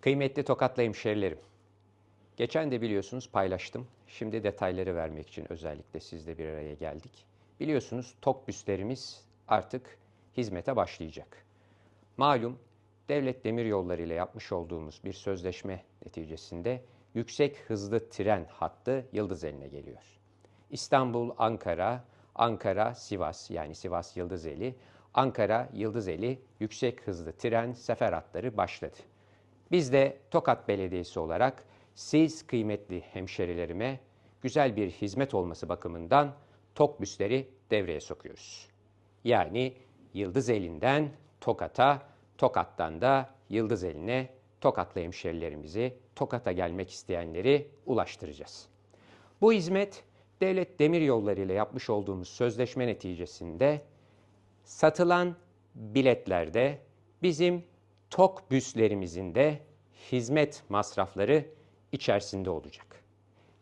Kıymetli Tokatlı hemşerilerim, geçen de biliyorsunuz paylaştım. Şimdi detayları vermek için özellikle sizle bir araya geldik. Biliyorsunuz TOK büslerimiz artık hizmete başlayacak. Malum devlet demiryolları ile yapmış olduğumuz bir sözleşme neticesinde yüksek hızlı tren hattı Yıldız eline geliyor. İstanbul, Ankara, Ankara, Sivas yani Sivas Yıldızeli, Ankara Yıldızeli yüksek hızlı tren sefer hatları başladı. Biz de Tokat Belediyesi olarak siz kıymetli hemşerilerime güzel bir hizmet olması bakımından TOK büsleri devreye sokuyoruz. Yani Yıldız elinden Tokat'a, Tokat'tan da Yıldız eline Tokatlı hemşerilerimizi, Tokat'a gelmek isteyenleri ulaştıracağız. Bu hizmet devlet demiryolları ile yapmış olduğumuz sözleşme neticesinde satılan biletlerde bizim TOK büslerimizin de hizmet masrafları içerisinde olacak.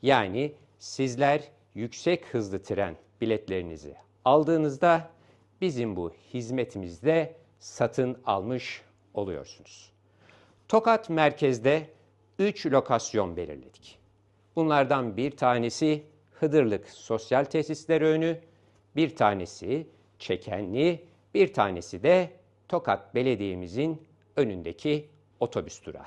Yani sizler yüksek hızlı tren biletlerinizi aldığınızda bizim bu hizmetimizde satın almış oluyorsunuz. Tokat merkezde 3 lokasyon belirledik. Bunlardan bir tanesi Hıdırlık Sosyal Tesisleri önü, bir tanesi Çekenli, bir tanesi de Tokat Belediye'mizin önündeki otobüs durağı.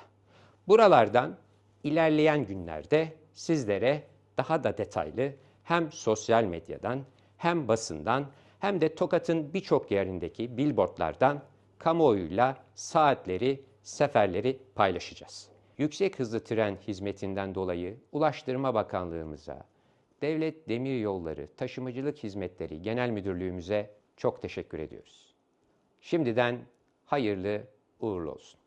Buralardan ilerleyen günlerde sizlere daha da detaylı hem sosyal medyadan hem basından hem de Tokat'ın birçok yerindeki billboardlardan kamuoyuyla saatleri, seferleri paylaşacağız. Yüksek hızlı tren hizmetinden dolayı Ulaştırma Bakanlığımıza, Devlet Demiryolları Taşımacılık Hizmetleri Genel Müdürlüğümüze çok teşekkür ediyoruz. Şimdiden hayırlı Urlos.